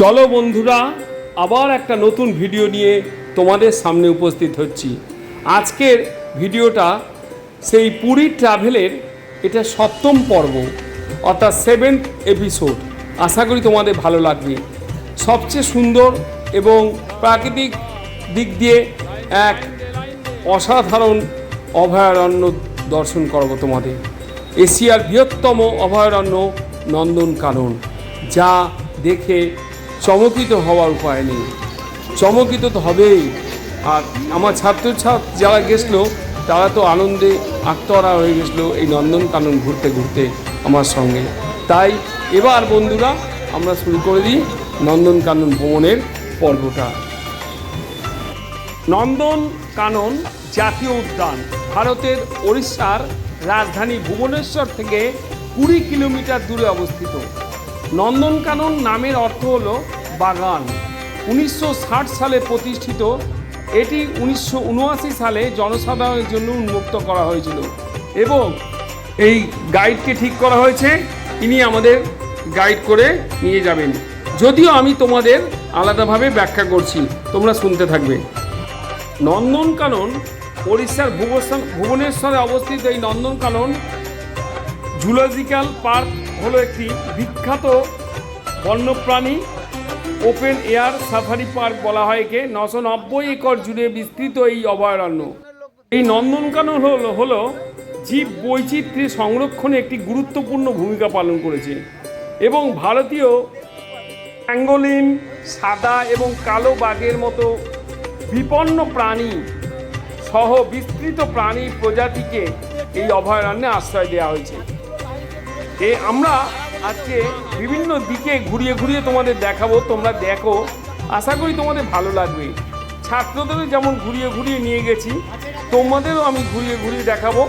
চলো বন্ধুরা, আবার একটা নতুন ভিডিও নিয়ে তোমাদের সামনে উপস্থিত হচ্ছি। আজকের ভিডিওটা সেই পুরী ট্রাভেলের এটা সপ্তম পর্ব, অর্থাৎ সেভেন্থ এপিসোড আশা করি তোমাদের ভালো লাগবে। সবচেয়ে সুন্দর এবং প্রাকৃতিক দিক দিয়ে এক অসাধারণ অভয়ারণ্য দর্শন করব তোমাদের। এশিয়ার বৃহত্তম অভয়ারণ্য নন্দনকানন, যা দেখে চমকিত হওয়ার উপায় নেই। চমকিত তো হবেই। আর আমার ছাত্রছাত্র যারা গেছিল, তারা তো আনন্দে আত্মহারা হয়ে গেছিল এই নন্দনকানন ঘুরতে ঘুরতে আমার সঙ্গে। তাই এবার বন্ধুরা, আমরা শুরু করে দিই নন্দনকানন ভ্রমণের পর্বটা। নন্দন কানন জাতীয় উদ্যান, ভারতের ওড়িশার রাজধানী ভুবনেশ্বর থেকে কুড়ি কিলোমিটার দূরে অবস্থিত। নন্দনকানন নামের অর্থ হল বাগান। উনিশশো ষাট সালে প্রতিষ্ঠিত, এটি উনিশশো উনআশি সালে জনসাধারণের জন্য উন্মুক্ত করা হয়েছিল এবং এই গাইডকে ঠিক করা হয়েছে। ইনি আমাদের গাইড করে নিয়ে যাবেন। যদিও আমি তোমাদের আলাদাভাবে ব্যাখ্যা করছি, তোমরা শুনতে থাকবে। নন্দনকানন, ওড়িশার ভুবনেশ্বর- ভুবনেশ্বরে অবস্থিত এই নন্দনকানন জুলজিক্যাল পার্ক হলো একটি বিখ্যাত বন্যপ্রাণী ওপেন এয়ার সাফারি পার্ক বলা হয় একে। নশো নব্বই একর জুড়ে বিস্তৃত এই অভয়ারণ্য। এই নন্দনকানন হলো হলো জীব বৈচিত্র্য সংরক্ষণে একটি গুরুত্বপূর্ণ ভূমিকা পালন করেছে এবং ভারতীয় অ্যাঙ্গোলিন সাদা এবং কালো বাঘের মতো বিপন্ন প্রাণী সহ বিস্তৃত প্রাণী প্রজাতিকে এই অভয়ারণ্যে আশ্রয় দেওয়া হয়েছে। এ আমরা আজকে বিভিন্ন দিকে ঘুরিয়ে ঘুরিয়ে তোমাদের দেখাবো তোমরা দেখো। আশা করি তোমাদের ভালো লাগবে। ছাত্রদেরও যেমন ঘুরিয়ে ঘুরিয়ে নিয়ে গেছি তোমাদেরও আমি ঘুরিয়ে ঘুরিয়ে দেখাবো।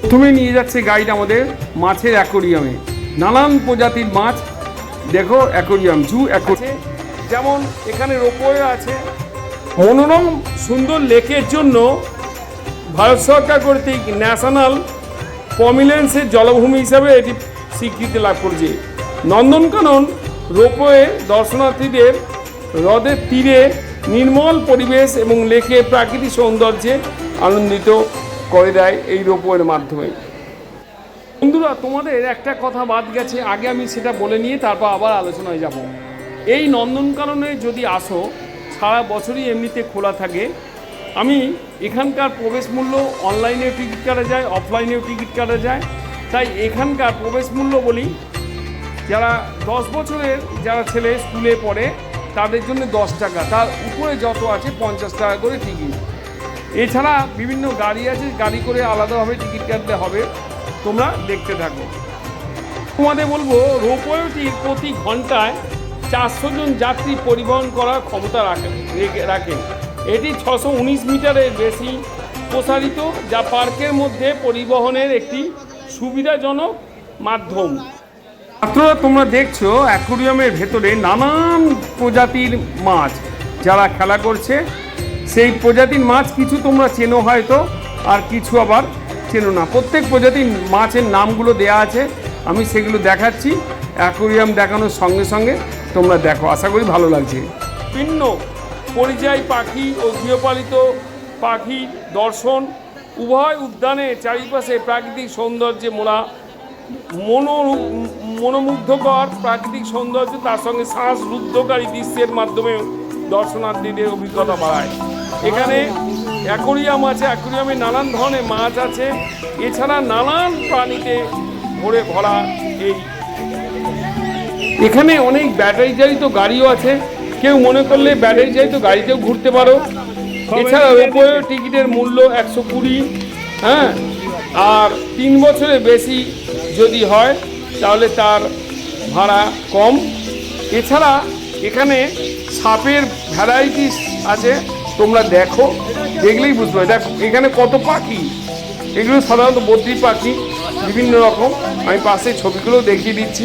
প্রথমে নিয়ে যাচ্ছে গাইড আমাদের মাছের অ্যাকোরিয়ামে নানান প্রজাতির মাছ দেখো অ্যাকোরিয়াম জু অ্যাকোরিয়াম যেমন এখানে রোপওয়ে আছে। মনোরম সুন্দর লেকের জন্য ভারত সরকার কর্তৃক ন্যাশনাল প্রমিলেন্সের জলভূমি হিসাবে এটি স্বীকৃতি লাভ করেছে। নন্দনকানন রোপওয়ে দর্শনার্থীদের হ্রদের তীরে নির্মল পরিবেশ এবং লেকের প্রাকৃতিক সৌন্দর্যে আনন্দিত করে দেয় এই রোপওয়ের মাধ্যমে। বন্ধুরা, তোমাদের একটা কথা বাদ গেছে, আগে আমি সেটা বলে নিয়ে তারপর আবার আলোচনায় যাব। এই নন্দনকাননে যদি আসো, সারা বছরই এমনিতে খোলা থাকে। আমি এখানকার প্রবেশ মূল্য অনলাইনেও টিকিট কাটা যায়, অফলাইনেও টিকিট কাটা যায়। তাই এখানকার প্রবেশ মূল্য বলি, যারা দশ বছরের যারা ছেলে স্কুলে পড়ে, তাদের জন্য দশ টাকা। তার উপরে যত আছে পঞ্চাশ টাকা করে টিকিট। এছাড়া বিভিন্ন গাড়ি আছে, গাড়ি করে আলাদাভাবে টিকিট কাটতে হবে। তোমরা দেখতে থাকো। তোমাদের বলব রোপওয়েটির প্রতি ঘন্টায় চারশো জন যাত্রী পরিবহন করার ক্ষমতা রাখে রেখে- এটি ছশো উনিশ মিটারের বেশি প্রসারিত যা পার্কের মধ্যে পরিবহনের একটি সুবিধাজনক মাধ্যম। ছাত্ররা তোমরা দেখছ অ্যাকোরিয়ামের ভেতরে নানান প্রজাতির মাছ যারা খেলা করছে। সেই প্রজাতির মাছ কিছু তোমরা চেনো হয়তো আর কিছু আবার চেনো না। প্রত্যেক প্রজাতির মাছের নামগুলো দেয়া আছে আমি সেগুলো দেখাচ্ছি। অ্যাকোরিয়াম দেখানোর সঙ্গে সঙ্গে তোমরা দেখো। আশা করি ভালো লাগছে। ভিন্ন পরিযায়ী পাখি ও গৃহপালিত পাখি দর্শন উভয় উদ্যানে চারিপাশে প্রাকৃতিক সৌন্দর্যে মোড়া মনো মনোমুগ্ধকর প্রাকৃতিক সৌন্দর্য তার সঙ্গে শ্বাসরুদ্ধকারী দৃশ্যের মাধ্যমে দর্শনার্থীদের অভিজ্ঞতা বাড়ায়। এখানে অ্যাকোরিয়াম আছে, অ্যাকোরিয়ামে নানান ধরনের মাছ আছে। এছাড়া নানান প্রাণীতে ভরে ভরা এই এখানে অনেক ব্যাটারি চালিত গাড়িও আছে। কেউ মনে করলে ব্যাটারি তো গাড়িতেও ঘুরতে পারো। এছাড়া রোপওয়ে টিকিটের মূল্য একশো কুড়ি হ্যাঁ? আর তিন বছরের বেশি যদি হয়, তাহলে তার ভাড়া কম। এছাড়া এখানে সাপের ভ্যারাইটিস আছে, তোমরা দেখো, দেখলেই বুঝতে পারবে। দেখো, এখানে কত পাখি? এগুলো সাধারণত বদ্রি পাখি, বিভিন্ন রকম। আমি পাশে ছবিগুলো দেখিয়ে দিচ্ছি।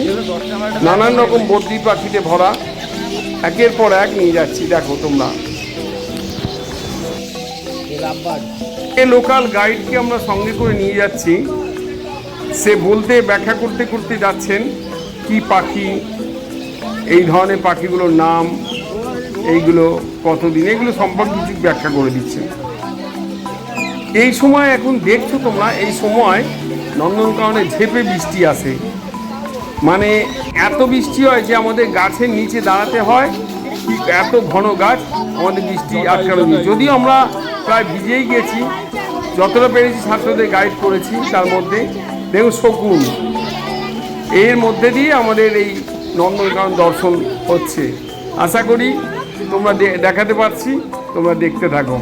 নানান রকম বদ্রি পাখিতে ভরা। একের পর এক নিয়ে যাচ্ছি, দেখো তোমরা। লোকাল গাইডকে আমরা সঙ্গে করে নিয়ে যাচ্ছি। সে বলতে, ব্যাখ্যা করতে করতে যাচ্ছেন, কি পাখি, এই ধরনের পাখিগুলোর নাম, এইগুলো কতদিন, এগুলো সম্পর্কে কিছু ব্যাখ্যা করে দিচ্ছে এই সময় এখন দেখছ তোমরা, এই সময় নন্দনকাননে ঝেপে বৃষ্টি আসে। মানে এত বৃষ্টি হয় যে আমাদের গাছের নিচে দাঁড়াতে হয় এত ঘন গাছ আমাদের বৃষ্টি আটকানো যদিও আমরা প্রায় ভিজেই গেছি, যতটা পেরেছি ছাত্রদের গাইড করেছি তার মধ্যে। দেখুন শকুন, এর মধ্যে দিয়ে আমাদের এই নন্দনকানন দর্শন হচ্ছে। আশা করি তোমরা দেখাতে পারছি, তোমরা দেখতে থাকো।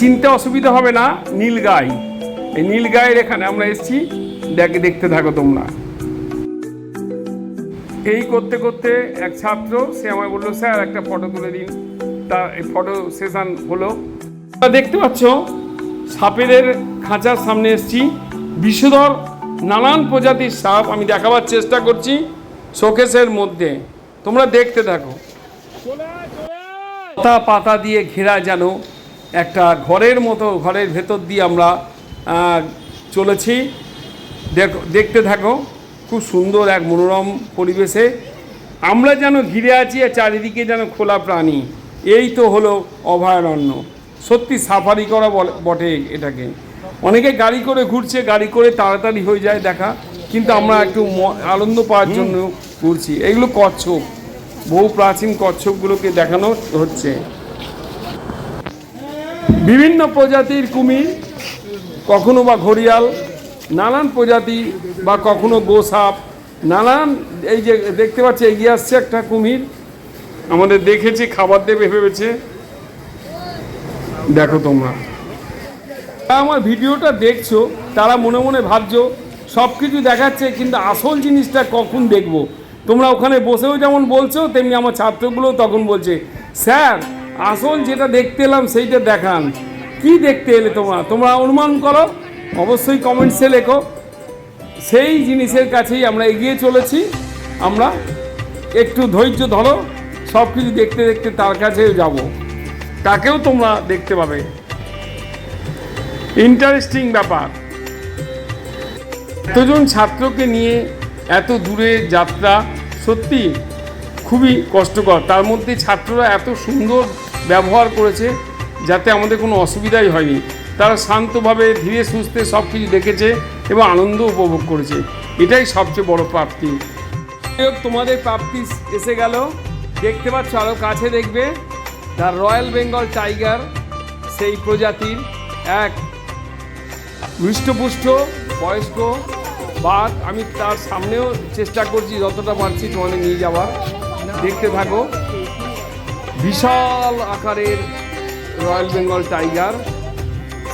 চিনতে অসুবিধা হবে না নীলগাই এই নীলগাইয়ের এখানে আমরা এসেছি, দেখে দেখতে থাকো তোমরা। এই করতে করতে এক ছাত্র, সে আমায় বলল, স্যার, একটা ফটো তুলে দিন। তা এই ফটো সেশন হলো। দেখতে পাচ্ছ, সাপেদের খাঁচার সামনে এসেছি। বিষধর নানান প্রজাতির সাপ, আমি দেখাবার চেষ্টা করছি শোকেসের মধ্যে। তোমরা দেখতে থাকো। পাতা পাতা দিয়ে ঘেরা যেন একটা ঘরের মতো ঘরের ভেতর দিয়ে আমরা চলেছি। দেখো দেখতে থাকো খুব সুন্দর এক মনোরম পরিবেশে। আমরা যেন ঘিরে আছি আর চারিদিকে যেন খোলা প্রাণী এই তো হলো অভয়ারণ্য। সত্যি সাফারি করা বটে এটাকে। অনেকে গাড়ি করে ঘুরছে গাড়ি করে তাড়াতাড়ি হয়ে যায় দেখা কিন্তু আমরা একটু আনন্দ পাওয়ার জন্য ঘুরছি। এগুলো কচ্ছপ বহু প্রাচীন কচ্ছপগুলোকে দেখানো হচ্ছে। বিভিন্ন প্রজাতির কুমির, কখনো বা ঘড়িয়াল, নানান প্রজাতি বা কখনো গোসাপ, নানান এই যে দেখতে পাচ্ছি এগিয়ে আসছে একটা কুমির। আমাদের দেখেছি, খাবার দেবে ভেবেছে। দেখো তোমরা। আমার ভিডিওটা দেখছ, তারা মনে মনে ভাবছ সব কিছু দেখাচ্ছে, কিন্তু আসল জিনিসটা কখন দেখব? তোমরা ওখানে বসেও যেমন বলছো, তেমনি আমার ছাত্রগুলো তখন বলছে, স্যার আসল যেটা দেখতে এলাম, সেইটা দেখান। কি দেখতে এলে তোমরা? তোমরা অনুমান করো। অবশ্যই কমেন্টসে লেখো। সেই জিনিসের কাছেই আমরা এগিয়ে চলেছি। আমরা একটু ধৈর্য ধরো। সব কিছু দেখতে দেখতে তার কাছেও যাব। তাকেও তোমরা দেখতে পাবে। ইন্টারেস্টিং ব্যাপার। এতজন ছাত্রকে নিয়ে এত দূরে যাত্রা সত্যি খুবই কষ্টকর। তার মধ্যে ছাত্ররা এত সুন্দর ব্যবহার করেছে যাতে আমাদের কোনো অসুবিধাই হয়নি। তারা শান্তভাবে, ধীরে সুস্থে সব কিছু দেখেছে এবং আনন্দ উপভোগ করেছে। এটাই সবচেয়ে বড় প্রাপ্তি। তোমাদের প্রাপ্তি এসে গেল। দেখতে পাচ্ছ আরও কাছে দেখবে। দ্য রয়্যাল বেঙ্গল টাইগার, সেই প্রজাতির এক হৃষ্টপুষ্ট, বয়স্ক বাঘ। আমি তার সামনেও চেষ্টা করছি, যতটা পারছি তোমাদের নিয়ে যাওয়ার। দেখতে থাকো। বিশাল আকারের রয়্যাল বেঙ্গল টাইগার।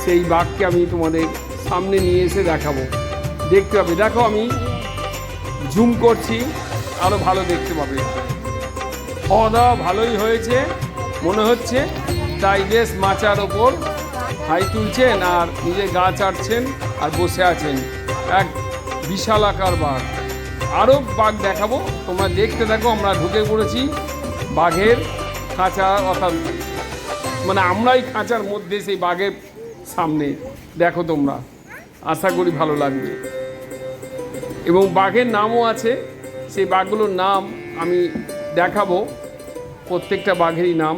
সেই বাঘকে আমি তোমাদের সামনে নিয়ে এসে দেখাবো। দেখতে পাবে। দেখো আমি জুম করছি আরও ভালো দেখতে পাবে। খাওয়া দাওয়া ভালোই হয়েছে, মনে হচ্ছে। তাই বেশ মাচার ওপর হাই তুলছেন আর নিজে গা চাটছেন আর বসে আছেন এক বিশাল আকার বাঘ। আরও বাঘ দেখাবো। তোমরা দেখতে থাকো, আমরা ঢুকে পড়েছি বাঘের খাঁচা অর্থাৎ মানে আমরাই খাঁচার মধ্যে সেই বাঘের সামনে। দেখো তোমরা, আশা করি ভালো লাগবে। এবং বাঘের নামও আছে, সেই বাঘগুলোর নাম আমি দেখাবো, প্রত্যেকটা বাঘেরই নাম।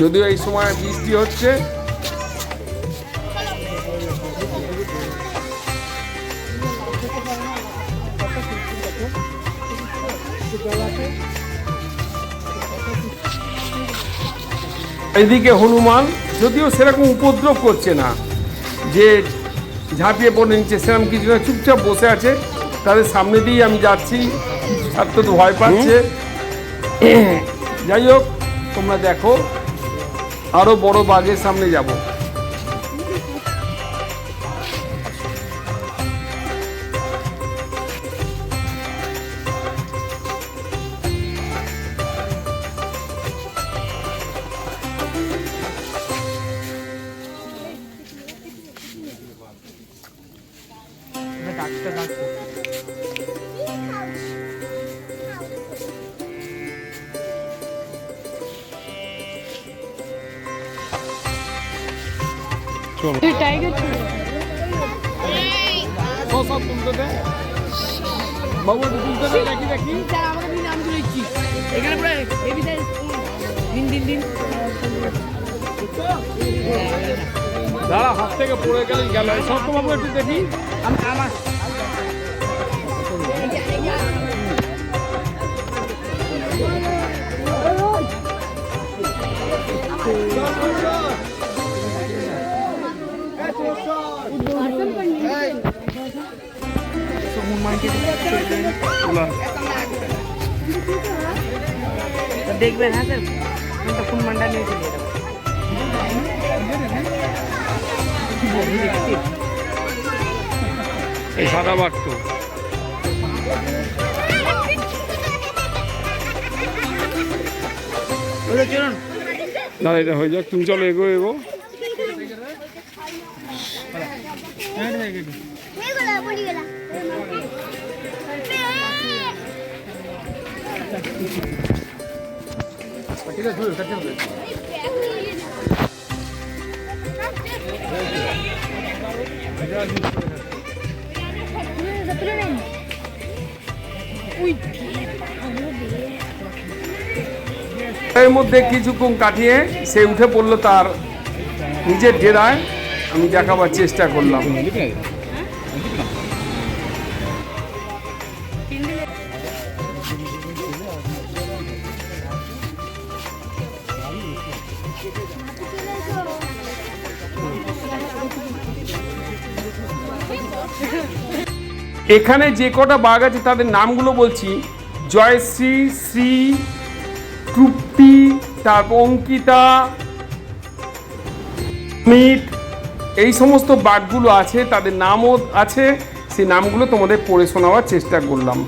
যদিও এই সময় বৃষ্টি হচ্ছে এদিকে হনুমান, যদিও সেরকম উপদ্রব করছে না, যে ঝাঁপিয়ে পড়ে নিচ্ছে সেরকম কিছু না চুপচাপ বসে আছে। তাদের সামনে দিয়েই আমি যাচ্ছি, ছাত্র তো ভয় পাচ্ছে। যাই হোক, তোমরা দেখো আরও বড় বাঘের সামনে যাব। টাইগার বাবু তুলতে দে দেখি দেখি। আমাকে দিন নাম তুলেছি এখানে পুরো বেবি দিন দিন দিন। দাঁড়া হাত থেকে পড়ে গেলে গেল। সব তো বাবু একটু দেখি। আমি আমার দেখবেন হ্যাঁ স্যার? ফোন মান্ডা নিয়ে চলে যাব এই সাদা চলুন। দাঁড়া এটা হয়ে যাক। তুমি চলো এগো এগো এর মধ্যে কিছুক্ষণ কাটিয়ে সে উঠে পড়ল তার নিজের ডেরায়। আমি দেখাবার চেষ্টা করলাম। এখানে যে কটা বাঘ আছে তাদের নামগুলো বলছি। জয়শ্রী, শ্রী, তৃপ্তি, তারপর অঙ্কিতা মিট এই সমস্ত বাঘগুলো আছে, তাদের নামও আছে। সেই নামগুলো তোমাদের পড়ে শোনাবার চেষ্টা করলাম।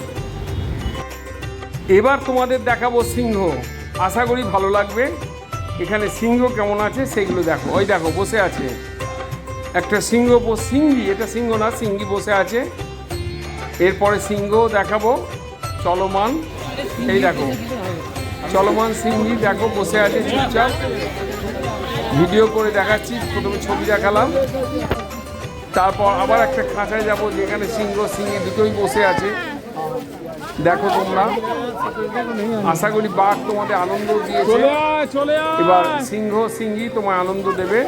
এবার তোমাদের দেখাবো সিংহ। আশা করি ভালো লাগবে। এখানে সিংহ কেমন আছে সেগুলো দেখো। ওই দেখো, বসে আছে। একটা সিংহ সিংহী এটা সিংহ না সিংহী বসে আছে। এরপরে সিংহ দেখাবো চলমান। এই দেখো চলমান সিংহী দেখো বসে আছে চুপচাপ। ভিডিও করে দেখাচ্ছি প্রথমে ছবি দেখালাম। তারপর আবার একটা খাঁচায় যাব যেখানে সিংহ সিংহী দুটোই বসে আছে। দেখো তোমরা আশা করি বাঘ তোমাদের আনন্দ দিয়েছে। এবার সিংহ সিংহী তোমার আনন্দ দেবে।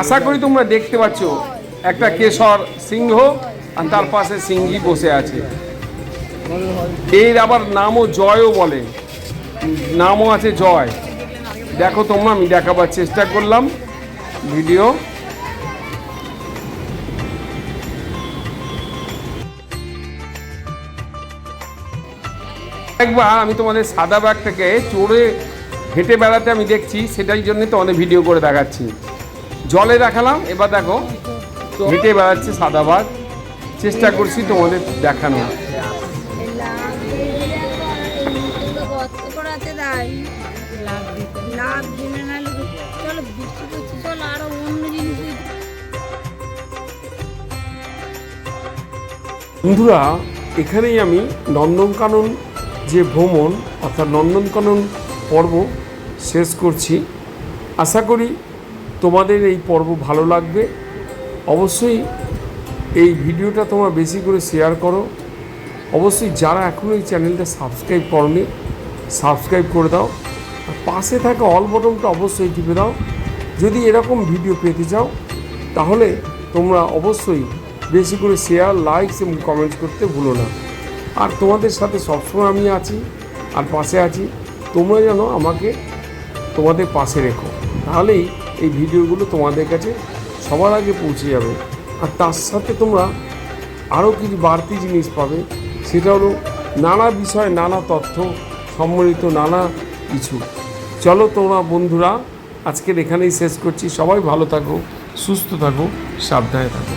আশা করি তোমরা দেখতে পাচ্ছ একটা কেশর সিংহ আর তার পাশে সিংহী বসে আছে। এর আবার নামও জয়ও বলে। নামও আছে জয়। দেখো তোমরা, আমি দেখাবার চেষ্টা করলাম ভিডিও। একবার আমি তোমাদের সাদা ব্যাগটাকে চড়ে হেঁটে বেড়াতে আমি দেখছি, সেটাই জন্য তোমাদের ভিডিও করে দেখাচ্ছি। জলে দেখালাম, এবার দেখো হেঁটে বেড়াচ্ছে সাদা বাঘ চেষ্টা করছি তোমাদের দেখানো বন্ধুরা, এখানেই আমি নন্দনকানন যে ভ্রমণ, অর্থাৎ নন্দনকানন পর্ব শেষ করছি। আশা করি তোমাদের এই পর্ব ভালো লাগবে, অবশ্যই এই ভিডিওটা তোমরা বেশি করে শেয়ার করো। অবশ্যই যারা এখনও এই চ্যানেলটা সাবস্ক্রাইব করনি সাবস্ক্রাইব করে দাও। আর পাশে থাকা অল বটনটা অবশ্যই টিপে দাও। যদি এরকম ভিডিও পেতে চাও, তাহলে তোমরা অবশ্যই বেশি করে শেয়ার লাইকস এবং কমেন্টস করতে ভুলো না। আর তোমাদের সাথে সবসময় আমি আছি আর পাশে আছি, তোমরা যেন আমাকে তোমাদের পাশে রেখো। তাহলেই এই ভিডিওগুলো তোমাদের কাছে সবার আগে পৌঁছে যাবে। আর তার সাথে তোমরা আরও কিছু বাড়তি জিনিস পাবে, সেটা হলো নানা বিষয় নানা তথ্য সম্মিলিত নানা কিছু। চলো তোমরা বন্ধুরা, আজকের এখানেই শেষ করছি। সবাই ভালো থাকো, সুস্থ থাকো, সাবধানে থাকো।